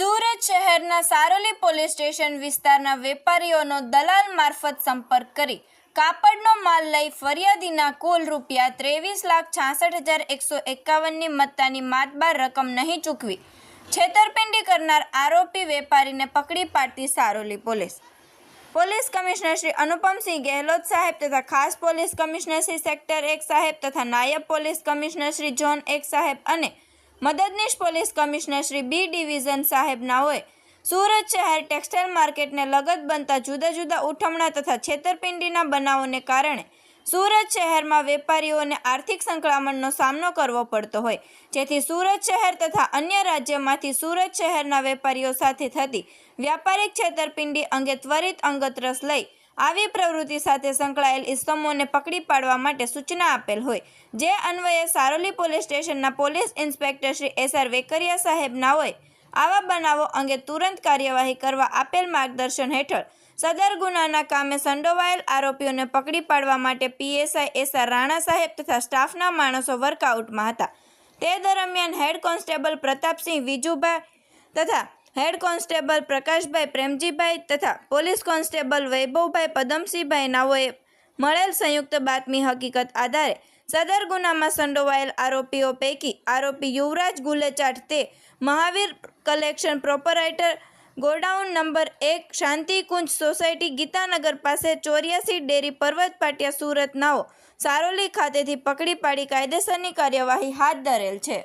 સુરત શહેરના Saroli police station વિસ્તારના વેપારીઓનો દલાલ મારફત સંપર્ક કરી કાપડનો માલ લઈ ફરિયાદીના કુલ રૂપિયા ત્રેવીસ લાખ છાસઠ હજાર એકસો એકાવનની મત્તાની માતબાર રકમ નહીં ચૂકવી. છેતરપિંડી કરનાર આરોપી વેપારીને પકડી પાડતી Saroli police. Police commissioner Shri Anupamsinh Gehlot સાહેબ તથા ખાસ પોલીસ કમિશનર શ્રી સેક્ટર એક સાહેબ તથા નાયબ પોલીસ કમિશનર શ્રી જોન એક સાહેબ અને મદદનીશ police commissioner Shri B division સાહેબના હોય. સુરત શહેર ટેક્સટાઇલ માર્કેટને લગત બનતા જુદા જુદા ઉઠમણા તથા છેતરપિંડીના બનાવોને કારણે સુરત શહેરમાં વેપારીઓને આર્થિક સંકળામણનો સામનો કરવો પડતો હોય. જેથી સુરત શહેર તથા અન્ય રાજ્યમાંથી સુરત શહેરના વેપારીઓ સાથે થતી વ્યાપારિક છેતરપિંડી અંગે ત્વરિત અંગત રસ લઈ આવી પ્રવૃત્તિ સાથે સંકળાયેલ ઇસમોને પકડી પાડવા માટે સૂચના આપેલ હોય. જે અન્વયે સારોલી પોલીસ સ્ટેશનના police inspector Shri S R Vekaria સાહેબના હોય. આવા બનાવો અંગે તુરંત કાર્યવાહી કરવા આપેલ માર્ગદર્શન હેઠળ સદર ગુનાના કામે સંડોવાયેલ આરોપીઓને પકડી પાડવા માટે પીએસઆઈ એસ આર રાણા સાહેબ તથા સ્ટાફના માણસો વર્કઆઉટમાં હતા. તે દરમિયાન હેડ કોન્સ્ટેબલ પ્રતાપસિંહ વિજુભાઈ તથા હેડ કોન્સ્ટેબલ પ્રકાશભાઈ પ્રેમજીભાઈ તથા પોલીસ કોન્સ્ટેબલ વૈભવભાઈ પદમસિંહભાઈ નાઓએ મળેલ સંયુક્ત બાતમી હકીકત આધારે સદર ગુનામાં સંડોવાયેલ આરોપીઓ પૈકી આરોપી યુવરાજ ગુલેચાટ તે Mahavir collection proprietor godown number એક શાંતિકુંજ સોસાયટી ગીતાનગર પાસે ચોર્યાસી ડેરી પર્વત પાટિયા સુરત સારોલી ખાતેથી પકડી પાડી કાયદેસરની કાર્યવાહી હાથ ધરેલ છે.